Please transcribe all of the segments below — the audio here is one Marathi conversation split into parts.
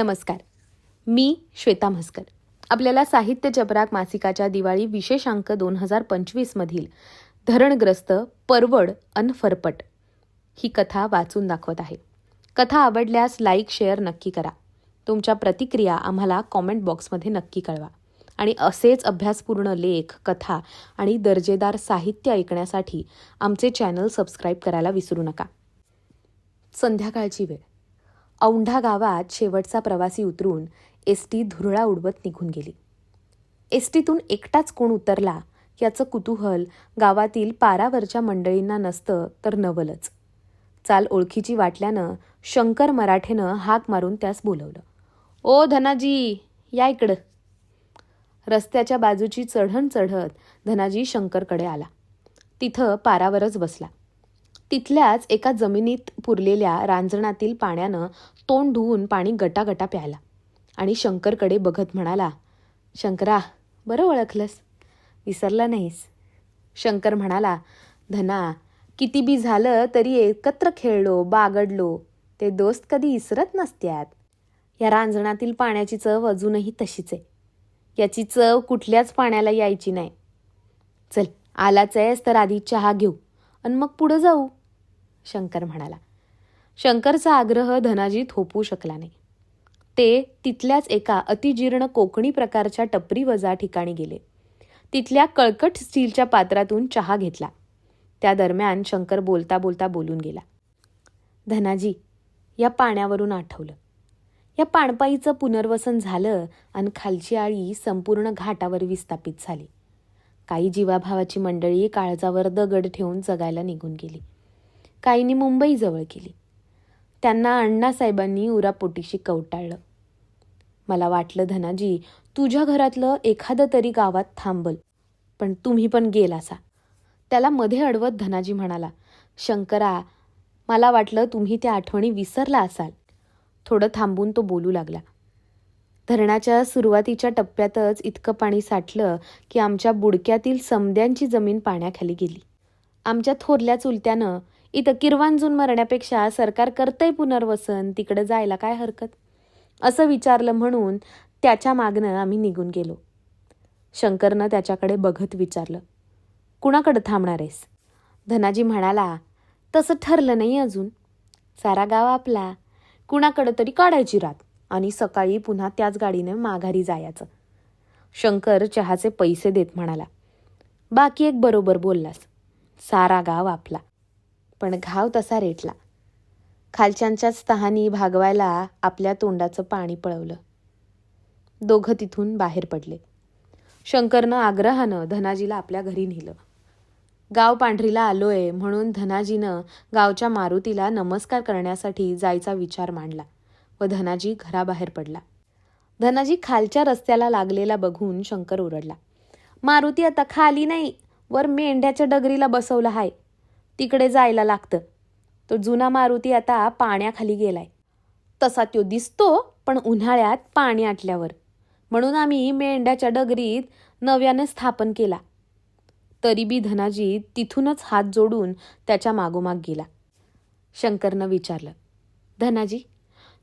नमस्कार. मी श्वेता म्हस्कर. आपल्याला साहित्य जबराक मासिकाच्या दिवाळी विशेषांक दोन हजार पंचवीसमधील धरणग्रस्त परवड अन फरपट ही कथा वाचून दाखवत आहे. कथा आवडल्यास लाईक शेअर नक्की करा. तुमच्या प्रतिक्रिया आम्हाला कॉमेंट बॉक्समध्ये नक्की कळवा. आणि असेच अभ्यासपूर्ण लेख कथा आणि दर्जेदार साहित्य ऐकण्यासाठी आमचे चॅनल सबस्क्राईब करायला विसरू नका. संध्याकाळची वेळ. औंढा गावात शेवटचा प्रवासी उतरून एस टी धुरळा उडवत निघून गेली. एस टीतून एकटाच कोण उतरला याचं कुतूहल गावातील पारावरच्या मंडळींना नसतं तर नवलच. चाल ओळखीची वाटल्यानं शंकर मराठेनं हाक मारून त्यास बोलवलं. ओ धनाजी या इकडं. रस्त्याच्या बाजूची चढण चढत धनाजी शंकरकडे आला. तिथं पारावरच बसला. तिथल्याच एका जमिनीत पुरलेल्या रांजणातील पाण्यानं तोंड धुवून पाणी गटागटा प्यायला. आणि शंकरकडे बघत म्हणाला शंकरा बरं ओळखलंस? विसरला नाहीस? शंकर म्हणाला धना किती बी झालं तरी एकत्र खेळलो बागडलो. ते दोस्त कधी इसरत नसत्यात. या रांजणातील पाण्याची चव अजूनही तशीच आहे. याची चव कुठल्याच पाण्याला यायची नाही. चल आलाच आहेस तर आधी चहा घेऊ. आणि मग पुढं जाऊ. शंकर म्हणाला. शंकरचा आग्रह धनाजी थोपू शकला नाही. ते तिथल्याच एका अतिजीर्ण कोकणी प्रकारच्या टपरी वजा ठिकाणी गेले. तिथल्या कळकट स्टीलच्या पात्रातून चहा घेतला. त्या दरम्यान शंकर बोलता बोलता बोलून गेला. धनाजी या पाण्यावरून आठवलं. या पाणपाईचं पुनर्वसन झालं आणि खालची आळी संपूर्ण घाटावर विस्थापित झाली. काही जीवाभावाची मंडळी काळजावर दगड ठेवून जगायला निघून गेली. काहींनी मुंबईजवळ केली. त्यांना अण्णासाहेबांनी उरापोटीशी कवटाळलं. मला वाटलं धनाजी तुझ्या घरातलं एखादं तरी गावात थांबल पण तुम्ही पण गेलासा. त्याला मध्ये अडवत धनाजी म्हणाला शंकरा मला वाटलं तुम्ही त्या आठवणी विसरला असाल. थोडं थांबून तो बोलू लागला. धरणाच्या सुरुवातीच्या टप्प्यातच इतकं पाणी साठलं की आमच्या बुडक्यातील समद्यांची जमीन पाण्याखाली गेली. आमच्या थोरल्या चुलत्यानं इथं किरवांजून मरण्यापेक्षा सरकार करतंय पुनर्वसन तिकडं जायला काय हरकत? असं विचारलं म्हणून त्याच्या मागनं आम्ही निघून गेलो. शंकरनं त्याच्याकडे बघत विचारलं कुणाकडं थांबणार आहेस? धनाजी म्हणाला तसं ठरलं नाही अजून. सारा गाव आपला. कुणाकडं तरी काढायची रात आणि सकाळी पुन्हा त्याच गाडीने माघारी जायचं. शंकर चहाचे पैसे देत म्हणाला बाकी एक बरोबर बोललास. सारा गाव आपला. पण घाव तसा रेटला. खालच्यांच्याच तहानी भागवायला आपल्या तोंडाचं पाणी पळवलं. दोघं तिथून बाहेर पडले. शंकरनं आग्रहानं धनाजीला आपल्या घरी नेलं. गाव पांढरीला आलोय म्हणून धनाजीनं गावच्या मारुतीला नमस्कार करण्यासाठी जायचा विचार मांडला व धनाजी घराबाहेर पडला. धनाजी खालच्या रस्त्याला लागलेला बघून शंकर ओरडला. मारुती आता खाली नाही. वर मेंढ्याच्या डगरीला बसवलं आहे तिकडे जायला लागतं. तो जुना मारुती आता पाण्याखाली गेलाय. तसा तो दिसतो पण उन्हाळ्यात पाणी आटल्यावर. म्हणून आम्ही मेंढ्याच्या डगरीत नव्याने स्थापन केला. तरी बी धनाजी तिथूनच हात जोडून त्याच्या मागोमाग गेला. शंकरनं विचारलं धनाजी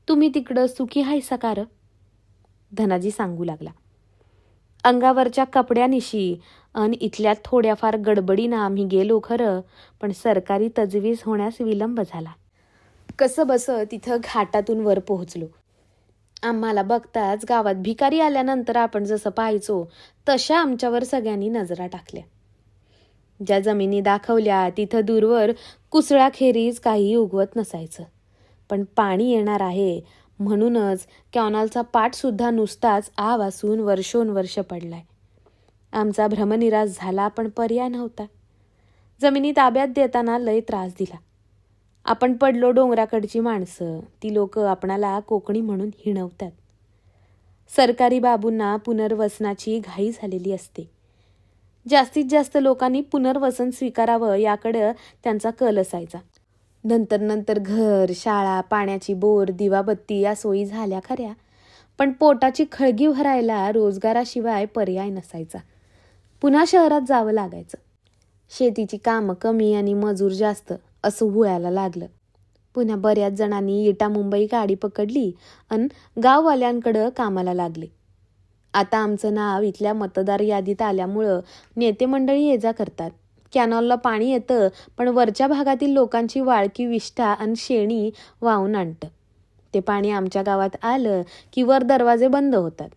तुम्ही तिकडं सुखी हाय सकार धनाजी सांगू लागला अंगावरच्या कपड्यानिशी. अन इथल्या थोड्याफार गडबडीनं आम्ही गेलो खरं पण सरकारी तजवीज होण्यास विलंब झाला. कसं बसं तिथं घाटातून वर पोहोचलो. आम्हाला बघताच गावात भिकारी आल्यानंतर आपण जसं पाहायचो तशा आमच्यावर सगळ्यांनी नजरा टाकल्या. ज्या जमिनी दाखवल्या तिथं दूरवर कुसळाखेरीज काही उगवत नसायचं. पण पाणी येणार आहे म्हणूनच कॅनॉलचा पाठसुद्धा नुसताच आ वासून वर्षोनवर्ष पडलाय. आमचा भ्रमनिराश झाला पण पर्याय नव्हता. जमिनी ताब्यात देताना लय त्रास दिला. आपण पडलो डोंगराकडची माणसं ती लोक आपणाला कोकणी म्हणून हिणवतात. सरकारी बाबूंना पुनर्वसनाची घाई झालेली असते. जास्तीत जास्त लोकांनी पुनर्वसन स्वीकारावं याकडं त्यांचा कल असायचा. नंतर नंतर घर शाळा पाण्याची बोर दिवाबत्ती या सोयी झाल्या खऱ्या. पण पोटाची खळगी भरायला रोजगाराशिवाय पर्याय नसायचा. पुन्हा शहरात जावं लागायचं. शेतीची कामं कमी आणि मजूर जास्त असं व्हायला लागलं. पुन्हा बऱ्याच जणांनी इटा मुंबई गाडी पकडली अन गाववाल्यांकडं कामाला लागले. आता आमचं नाव इथल्या मतदार यादीत आल्यामुळं नेते मंडळी ये जा करतात. कॅनॉलला पाणी येतं पण वरच्या भागातील लोकांची वाळकी विष्ठा आणि शेणी वाहून आणतं. ते पाणी आमच्या गावात आलं की वर दरवाजे बंद होतात.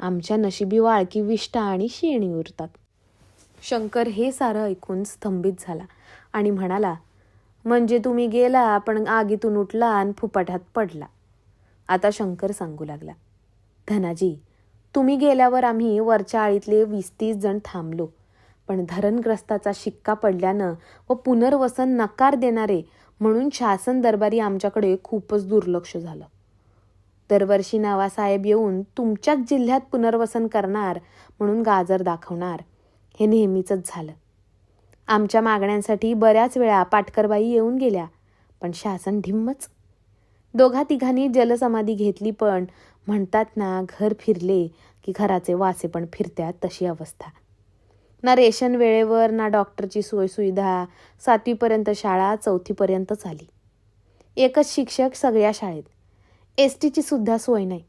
आमच्या नशिबी वाळकी विष्ठा आणि शेणी उरतात. शंकर हे सारं ऐकून स्तंभित झाला आणि म्हणाला म्हणजे तुम्ही गेला पण आगीतून उठला आणि फुपाट्यात पडला. आता शंकर सांगू लागला धनाजी तुम्ही गेल्यावर आम्ही वरच्या आळीतले वीस तीस जण थांबलो. पण धरणग्रस्ताचा शिक्का पडल्यानं व पुनर्वसन नकार देणारे म्हणून शासन दरबारी आमच्याकडे खूपच दुर्लक्ष झालं. दरवर्षी नावासाहेब येऊन तुमच्याच जिल्ह्यात पुनर्वसन करणार म्हणून गाजर दाखवणार हे नेहमीचंच झालं. आमच्या मागण्यांसाठी बऱ्याच वेळा पाटकरबाई येऊन गेल्या पण शासन ढिम्मच. दोघा तिघांनी जलसमाधी घेतली पण म्हणतात ना घर फिरले की घराचे वासे पण फिरत्यात तशी अवस्था. ना रेशन वेळेवर ना डॉक्टरची सोयसुविधा. सातवीपर्यंत शाळा चौथीपर्यंतच आली एकच शिक्षक सगळ्या शाळेत. एस टीची सुद्धा सोय नाही.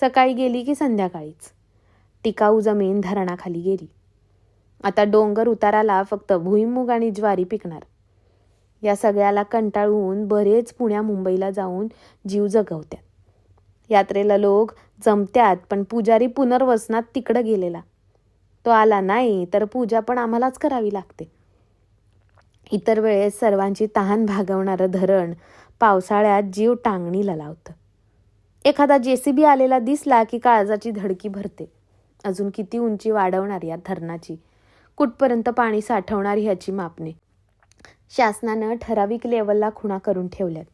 सकाळी गेली की संध्याकाळीच. टिकाऊ जमीन धरणाखाली गेली. आता डोंगर उताराला फक्त भुईमुग आणि ज्वारी पिकणार. या सगळ्याला कंटाळून बरेच पुण्या मुंबईला जाऊन जीव जगवत्यात. यात्रेला लोक जमत्यात पण पुजारी पुनर्वसनात तिकडं गेलेला. तो आला नाही तर पूजा पण आम्हालाच करावी लागते. इतर वेळेस सर्वांची तहान भागवणारं धरण पावसाळ्यात जीव टांगणीला लावतं. एखादा जेसीबी आलेला दिसला की काळजाची धडकी भरते. अजून किती उंची वाढवणार या धरणाची? कुठपर्यंत पाणी साठवणार ह्याची मापणे? शासनानं ठराविक लेवलला खुणा करून ठेवल्यात.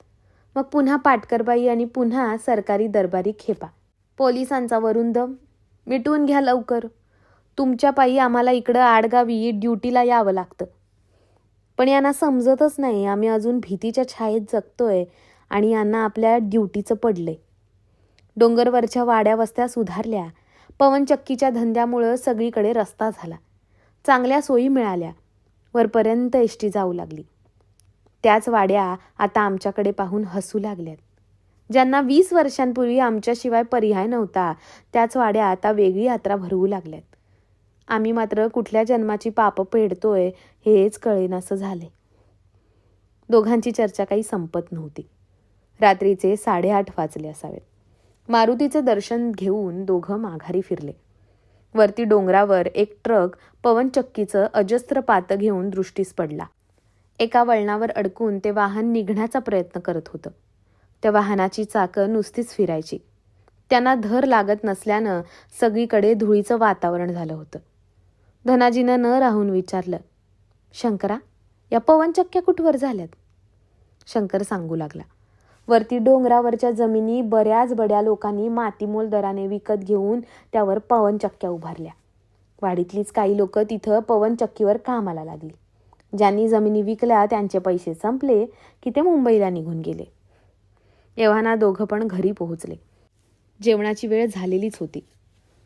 मग पुन्हा पाटकरबाई आणि पुन्हा सरकारी दरबारी खेपा. पोलिसांचा वरून दम मिटवून घ्या लवकर. तुमच्या पायी आम्हाला इकडं आडगावी ड्युटीला यावं लागतं. पण यांना समजतच नाही आम्ही अजून भीतीच्या छायेत जगतोय आणि यांना आपल्या ड्युटीचं पडलंय. डोंगरवरच्या वाड्या वस्त्या सुधारल्या. पवनचक्कीच्या धंद्यामुळं सगळीकडे रस्ता झाला. चांगल्या सोयी मिळाल्या. वरपर्यंत एष्टी जाऊ लागली. त्याच वाड्या आता आमच्याकडे पाहून हसू लागल्यात. ज्यांना वीस वर्षांपूर्वी आमच्याशिवाय पर्याय नव्हता त्याच वाड्या आता वेगळी यात्रा भरवू लागल्यात. आम्ही मात्र कुठल्या जन्माची पापं पेडतोय हेच कळेनासं झाले. दोघांची चर्चा काही संपत नव्हती. रात्रीचे साडेआठ वाजले असावेत. मारुतीचं दर्शन घेऊन दोघं माघारी फिरले. वरती डोंगरावर एक ट्रक पवनचक्कीचं अजस्त्र पातं घेऊन दृष्टीस पडला. एका वळणावर अडकून ते वाहन निघण्याचा प्रयत्न करत होतं. त्या वाहनाची चाकं नुसतीच फिरायची. त्यांना धर लागत नसल्यानं सगळीकडे धुळीचं वातावरण झालं होतं. धनाजीनं न राहून विचारलं शंकरा या पवनचक्क्या कुठवर झाल्यात? शंकर सांगू लागला वरती डोंगरावरच्या जमिनी बऱ्याच बड्या लोकांनी मातीमोल दराने विकत घेऊन त्यावर पवनचक्क्या उभारल्या. वाडीतलीच काही लोक तिथं पवनचक्कीवर कामाला लागली. ज्यांनी जमिनी विकल्या त्यांचे पैसे संपले की ते मुंबईला निघून गेले. एव्हाना दोघं पण घरी पोहोचले. जेवणाची वेळ झालेलीच होती.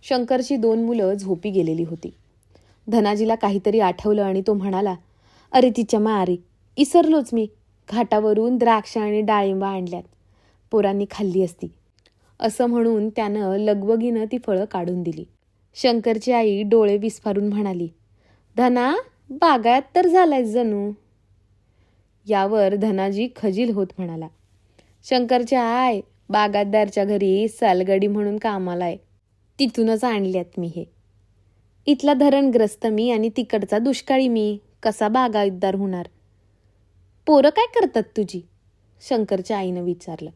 शंकरची दोन मुलं झोपी गेलेली होती. धनाजीला काहीतरी आठवलं आणि तो म्हणाला अरे तिच्या मारे इसरलोच मी. घाटावरून द्राक्ष आणि डाळिंबा आणल्यात. पोरांनी खाल्ली असती. असं म्हणून त्यानं लगबगीनं ती फळं काढून दिली. शंकरची आई डोळे विस्फारून म्हणाली धना बागायत तर झालाय जणू. यावर धनाजी खजील होत म्हणाला शंकरच्या आय बागायतदारच्या घरी सालगडी म्हणून कामाला आहे. तिथूनच आणल्यात मी हे. इथला धरणग्रस्त मी आणि तिकडचा दुष्काळी मी कसा बागायतदार होणार? पोरं काय करतात तुझी? शंकरच्या आईनं विचारलं.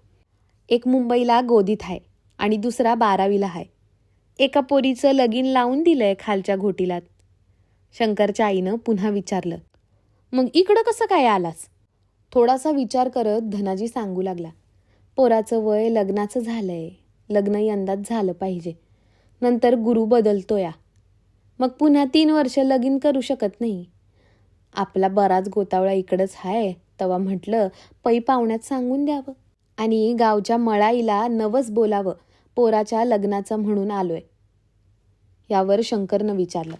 एक मुंबईला गोदीत आहे आणि दुसरा बारावीला आहे एका पोरीचं लगीन लावून दिलंय खालच्या घोटीलात. शंकरच्या आईनं पुन्हा विचारलं. मग इकडं कसं काय आलास? थोडासा विचार करत धनाजी सांगू लागला. पोराचं वय लग्नाचं झालंय. लग्न यंदाच झालं पाहिजे. नंतर गुरु बदलतो या मग पुन्हा तीन वर्ष लगीन करू शकत नाही. आपला बराच गोतावळा इकडंच आहे तवा म्हटलं पै पाहुण्यात सांगून द्यावं. आणि गावच्या मळाईला नवस बोलावं पोराच्या लग्नाचं म्हणून आलोय. यावर शंकरनं विचारलं.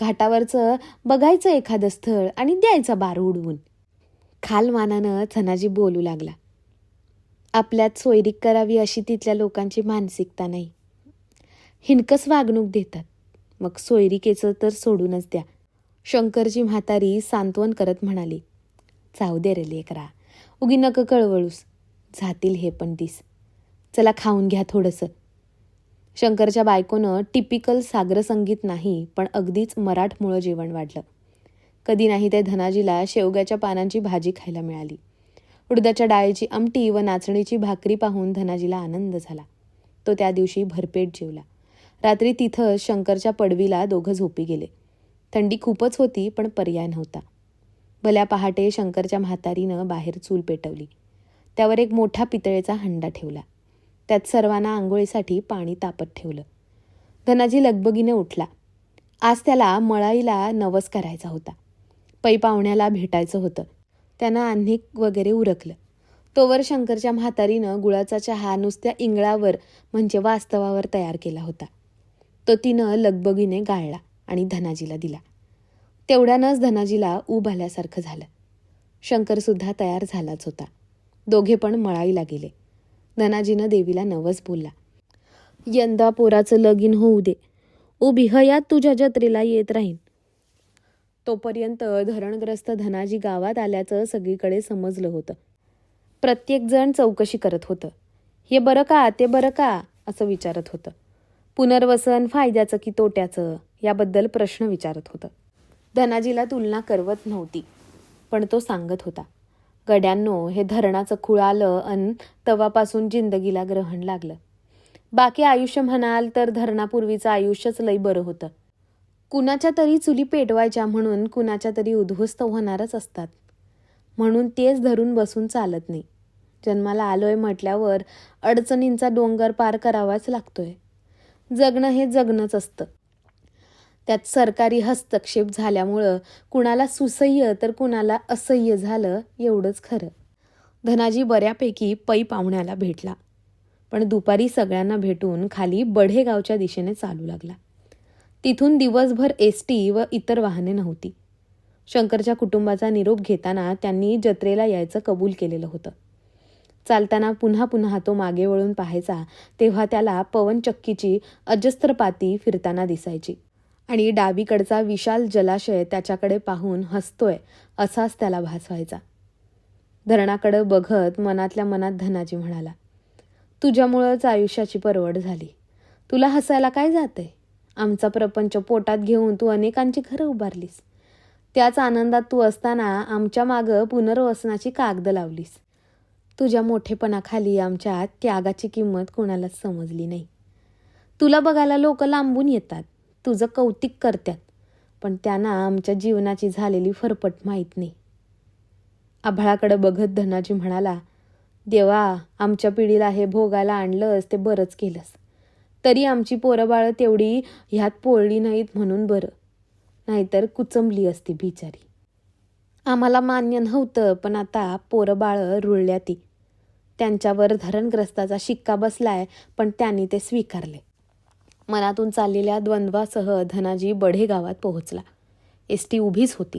घाटावरचं बघायचं एखादं स्थळ आणि द्यायचं बार उडवून. खाल मानानं बोलू लागला. आपल्यात सोयरीक करावी अशी तिथल्या लोकांची मानसिकता नाही. हिणकस वागणूक देतात. मग सोयरिकेचं तर सोडूनच द्या. शंकरची म्हातारी सांत्वन करत म्हणाली जाऊ दे रे लेकरा उगी नक कळवळूस जातील हे पण दिस. चला खाऊन घ्या थोडंसं. शंकरच्या बायकोनं टिपिकल सागर संगीत नाही पण अगदीच मराठमुळं जेवण वाढलं. कधी नाही ते धनाजीला शेवग्याच्या पानांची भाजी खायला मिळाली. उडदाच्या डाळीची आमटी व नाचणीची भाकरी पाहून धनाजीला आनंद झाला. तो त्या दिवशी भरपेट जेवला. रात्री तिथं शंकरच्या पडवीला दोघं झोपी गेले. थंडी खूपच होती पण पर्याय नव्हता. भल्या पहाटे शंकरच्या म्हातारीनं बाहेर चूल पेटवली. त्यावर एक मोठा पितळेचा हंडा ठेवला. त्यात सर्वांना आंघोळीसाठी पाणी तापत ठेवलं. धनाजी लगबगीने उठला. आज त्याला मळाईला नवस करायचा होता. पै पाहुण्याला भेटायचं होतं. त्यानं अन्निक वगैरे उरकलं. तोवर शंकरच्या म्हातारीनं गुळाचा चहा नुसत्या इंगळावर म्हणजे वास्तवावर तयार केला होता. तो तिनं लगबगीने गाळला आणि धनाजीला दिला. तेवढ्यानंच धनाजीला ऊब आल्यासारखं झालं. शंकरसुद्धा तयार झालाच होता. दोघे पण मळाईला गेले. धनाजीनं देवीला नवस बोलला. यंदा पोराचं लगीन होऊ दे. उभी हयात तुझ्या जत्रेला येत राहीन. तोपर्यंत धरणग्रस्त धनाजी गावात आल्याचं सगळीकडे समजलं होतं. प्रत्येकजण चौकशी करत होतं. हे बरं का ते बरं का? असं विचारत होतं. पुनर्वसन फायद्याचं की तोट्याचं याबद्दल प्रश्न विचारत होतं. धनाजीला तुलना करवत नव्हती पण तो सांगत होता गड्यांनो हे धरणाचं खुळालं आलं अन तवापासून जिंदगीला ग्रहण लागलं. बाकी आयुष्य म्हणाल तर धरणापूर्वीचं आयुष्यच लई बरं होतं. कुणाच्या तरी चुली पेटवायच्या म्हणून कुणाच्या तरी उद्ध्वस्त होणारच असतात. म्हणून तेच धरून बसून चालत नाही. जन्माला आलोय म्हटल्यावर अडचणींचा डोंगर पार करावाच लागतोय. जगणं हे जगणंच असतं. त्यात सरकारी हस्तक्षेप झाल्यामुळं कुणाला सुसह्य तर कुणाला असह्य झालं एवढंच खरं. धनाजी बऱ्यापैकी पै पाहुण्याला भेटला. पण दुपारी सगळ्यांना भेटून खाली बढेगावच्या दिशेने चालू लागला. तिथून दिवसभर एस टी व इतर वाहने नव्हती. शंकरच्या कुटुंबाचा निरोप घेताना त्यांनी जत्रेला यायचं कबूल केलेलं होतं. चालताना पुन्हा पुन्हा तो मागे वळून पाहायचा तेव्हा त्याला पवनचक्कीची अजस्त्रपाती फिरताना दिसायची. आणि डावीकडचा विशाल जलाशय त्याच्याकडे पाहून हसतोय असाच त्याला भास व्हायचा. धरणाकडं बघत मनातल्या मनात धनाजी म्हणाला तुझ्यामुळंच आयुष्याची परवड झाली. तुला हसायला काय जातंय? आमचा प्रपंच पोटात घेऊन तू अनेकांची घरं उभारलीस. त्याच आनंदात तू असताना आमच्या मागं पुनर्वसनाची कागद लावलीस. तुझ्या मोठेपणाखाली आमच्या त्यागाची किंमत कोणालाच समजली नाही. तुला बघायला लोक लांबून येतात. तुझं कौतिक करतात. पण त्यांना आमच्या जीवनाची झालेली फरफट माहीत नाही. आभाळाकडे बघत धनाजी म्हणाला देवा आमच्या पिढीला हे भोगायला आणलंस ते बरंच केलंस. तरी आमची पोरबाळं तेवढी ह्यात पोळली नाहीत म्हणून बरं. नाहीतर कुचंबली असती बिचारी. आम्हाला मान्य नव्हतं पण आता पोरं बाळं रुळल्या ती. त्यांच्यावर धरणग्रस्ताचा शिक्का बसला आहे पण त्यांनी ते स्वीकारले. मनातून चाललेल्या द्वंद्वासह धनाजी बढे गावात पोहोचला. एस टी उभीच होती.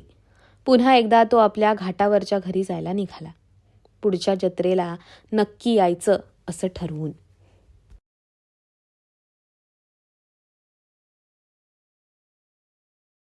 पुन्हा एकदा तो आपल्या घाटावरच्या घरी जायला निघाला. पुढच्या जत्रेला नक्की यायचं असं ठरवून.